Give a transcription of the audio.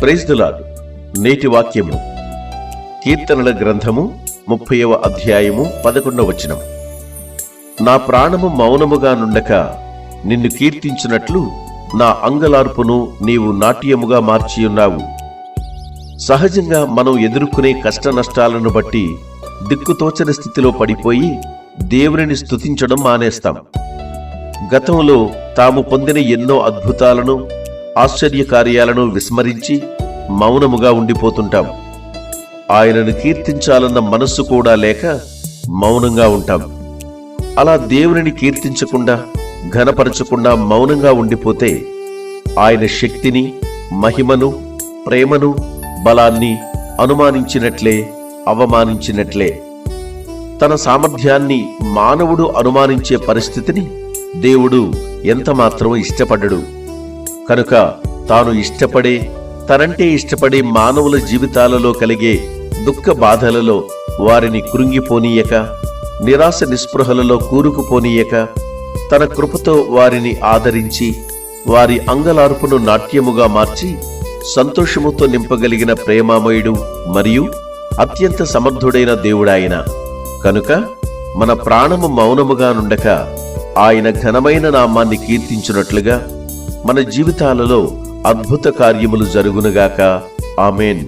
ప్రైజ్దులాడు నేటి వాక్యము. కీర్తనల గ్రంథము ముప్పైవ అధ్యాయము పదకొండవ వచనం నా ప్రాణము మౌనముగా నుండక నిన్ను కీర్తించినట్లు నా అంగలార్పును నీవు నాట్యముగా మార్చియున్నావు సహజంగా మనం ఎదుర్కొనే కష్ట నష్టాలను బట్టి దిక్కుతోచని స్థితిలో పడిపోయి దేవుని స్తుతించడం మానేస్తాం. గతంలో తాము పొందిన ఎన్నో అద్భుతాలను ఆశ్చర్యకార్యాలను విస్మరించి మౌనముగా ఉండిపోతుంటాం. ఆయనను కీర్తించాలన్న మనస్సు కూడా లేక మౌనంగా ఉంటాం. అలా దేవునిని కీర్తించకుండా ఘనపరచకుండా మౌనంగా ఉండిపోతే ఆయన శక్తిని మహిమను ప్రేమను బలాన్ని అనుమానించినట్లే అవమానించినట్లే. తన సామర్థ్యాన్ని మానవుడు అనుమానించే పరిస్థితిని దేవుడు ఎంతమాత్రం ఇష్టపడడు. కనుక తాను ఇష్టపడే తనంటే ఇష్టపడే మానవుల జీవితాలలో కలిగే దుఃఖ బాధలలో వారిని కృంగిపోనీయక నిరాశ నిస్పృహలలో కూరుకుపోనీయక తన కృపతో వారిని ఆదరించి వారి అంగలార్పును నాట్యముగా మార్చి సంతోషముతో నింపగలిగిన ప్రేమామయుడు మరియు అత్యంత సమర్థుడైన దేవుడాయన. కనుక మన ప్రాణము మౌనముగా నుండక ఆయన ఘనమైన నామాన్ని కీర్తించున్నట్లుగా మన జీవితాలలో అద్భుత కార్యములు జరుగునుగాక. ఆమెన్.